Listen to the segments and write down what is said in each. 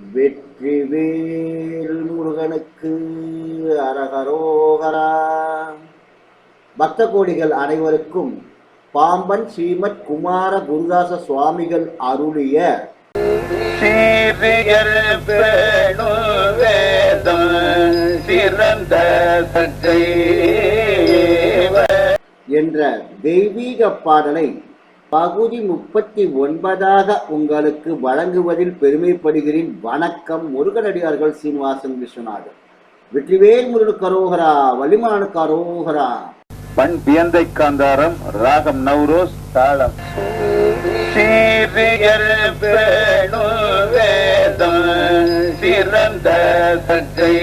வெற்றிவேல் முருகனுக்கு அரகரோகரா. பக்த கோடிகள் அனைவருக்கும் பாம்பன் ஸ்ரீமத் குமார குருதாச சுவாமிகள் அருளிய என்ற தெய்வீக பாடலை பகுதி முப்பத்தி ஒன்பதாக உங்களுக்கு வழங்குவதில் பெருமைப்படுகிறேன். வணக்கம் முருகனடியார்கள் சீனிவாசன் விஸ்வநாதன் வெற்றிவேல் முருகன் கரோகரா வலிமான கரோகரா. பண் பியந்தை காந்தாரம் ராகம் நவ்ரோஸ் தாளம். சிறந்த சற்றை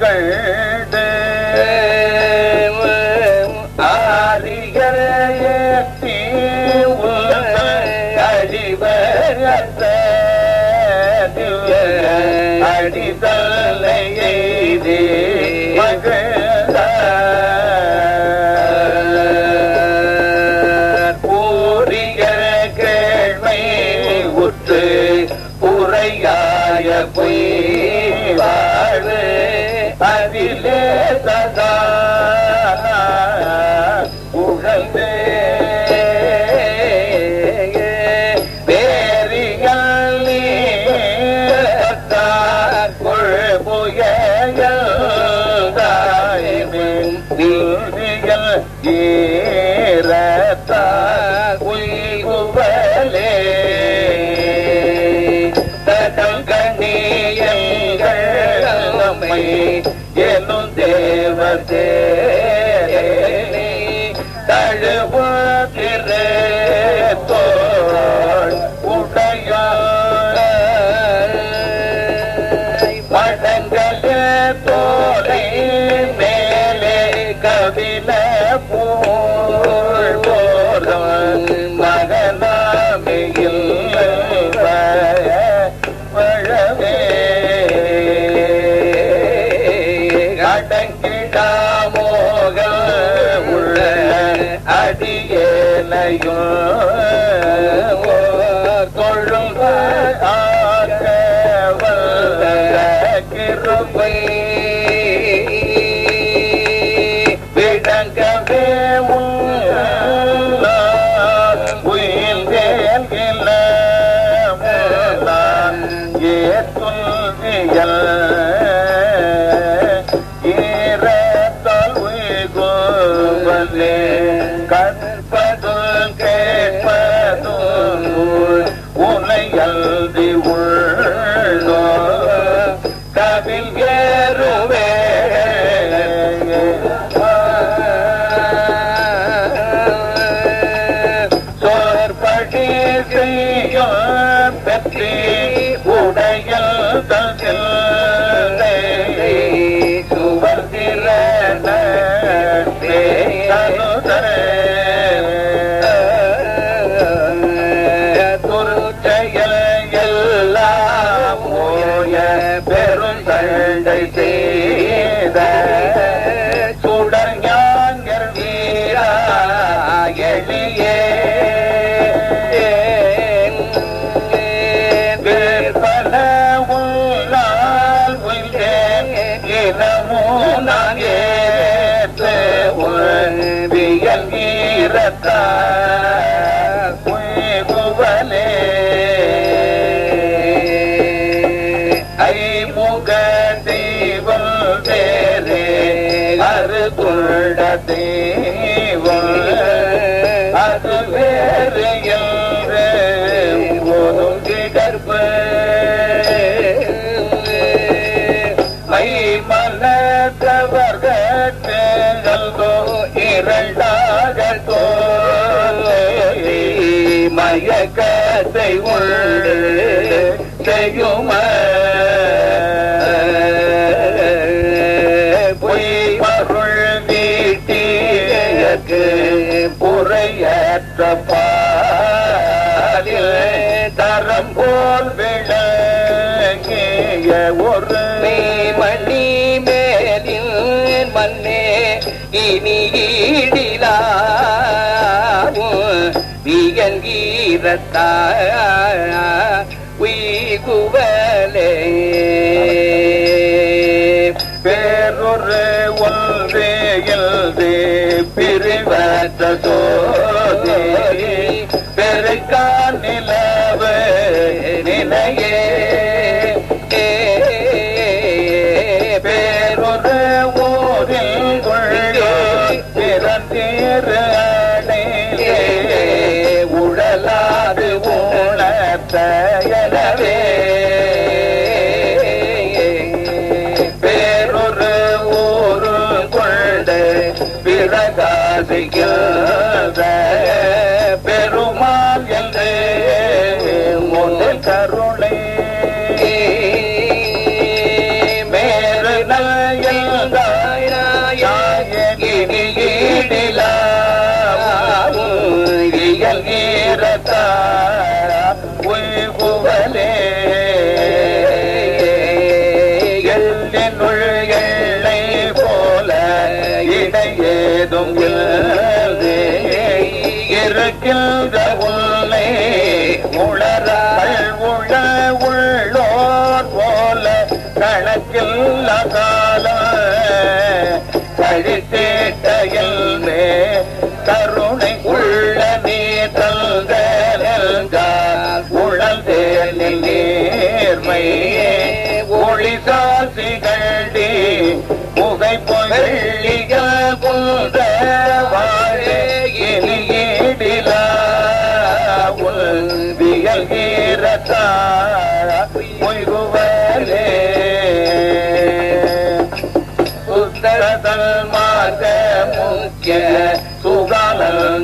கண்டு. ஆரிகரே அடிதலை எய்தே உரையாய பொய் தழுவு gönül உடையல் தகில் இனமோ நான் ஏற்று வியல் மயக்கத்தை உண்டு செய்யும. பொய் மருள் புறையற்ற பாலில் தரம் போல் விளங்கிய ஒரு மணி மேலில் மண்ணே இனி ஈடில உய்குவலே பேரொரு ஒன்றே பிரிவற்ற சோதி. பெருக்கான் நிலவு நிலையே இடையேதும் இல்லை. இருக்கின்ற உள்ளே உளரால் உள உள்ளோர் போல கணக்கில் அகா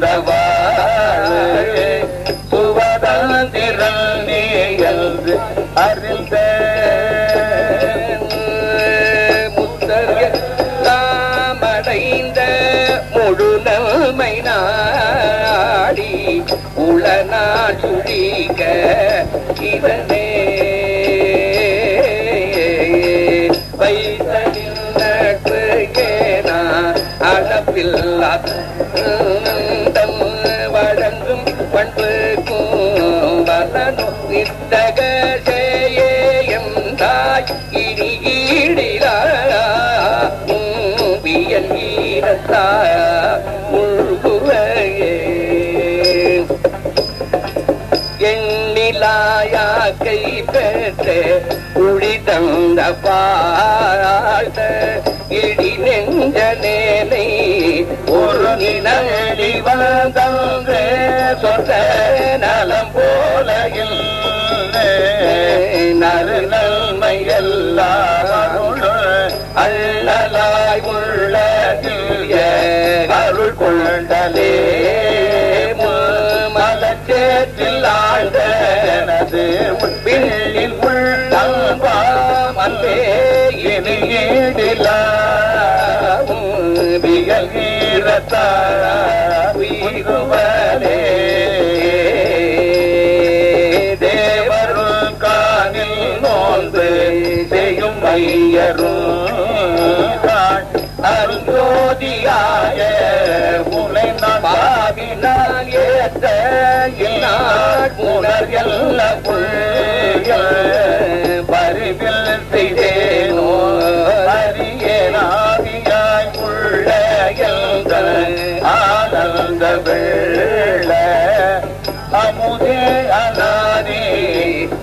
சுகானந்த வாழே சுவதல் திறல் அறிந்த நித்தக செய்யந்தாய் இனி ஈடிலா வியல் ஈரத்தா முழுகுவையே. எண்ணிலாயா பெற்று உளி தந்த பார்த்த இடி நெஞ்ச நேனை ஒரு நிலடி வந்தங்கே சொந்த நலம் போல நறு நன்மை அல்லலாய் உள்ள திவ்ய அருள் கொண்டலே மலச்சேற்றில் ஆழ்ந்தனது. பிள்ளில் உள்ளம்பாம் அன்பே இனி ஈடிலா வியல் ஈரத்தா பாவினால் ஏத்த இந்நாள் உணர் எல்ல பரிவில் செய்தேனோ அரியனாவியாய் உள்ள எந்த ஆனந்த வெள்ள அமுதே அனானே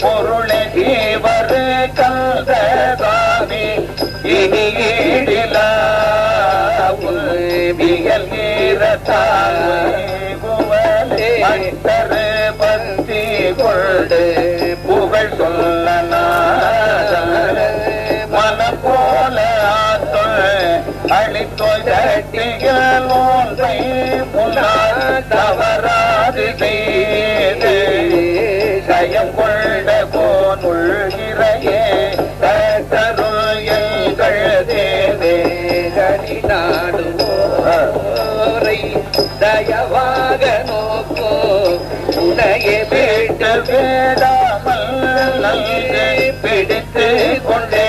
பொருளை தேவர் கந்த இனி ஈடிலா வியல் நீரத்தான் கொண்டு புகழ் சொல்ல மன போல அழித்தோய் அழித்தொய் தட்டிகள் ஒன்றை கொண்டையை மீட்ட வேடாமல் நங்கை பிடித்து கொண்டே.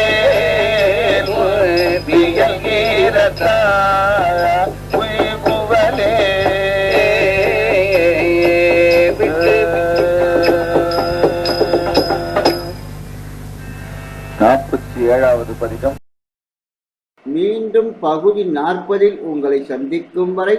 வியல் நீரத்தா நாற்பத்தி ஏழாவது பதிகம். மீண்டும் பகுதி நாற்பதில் உங்களை சந்திக்கும் வரை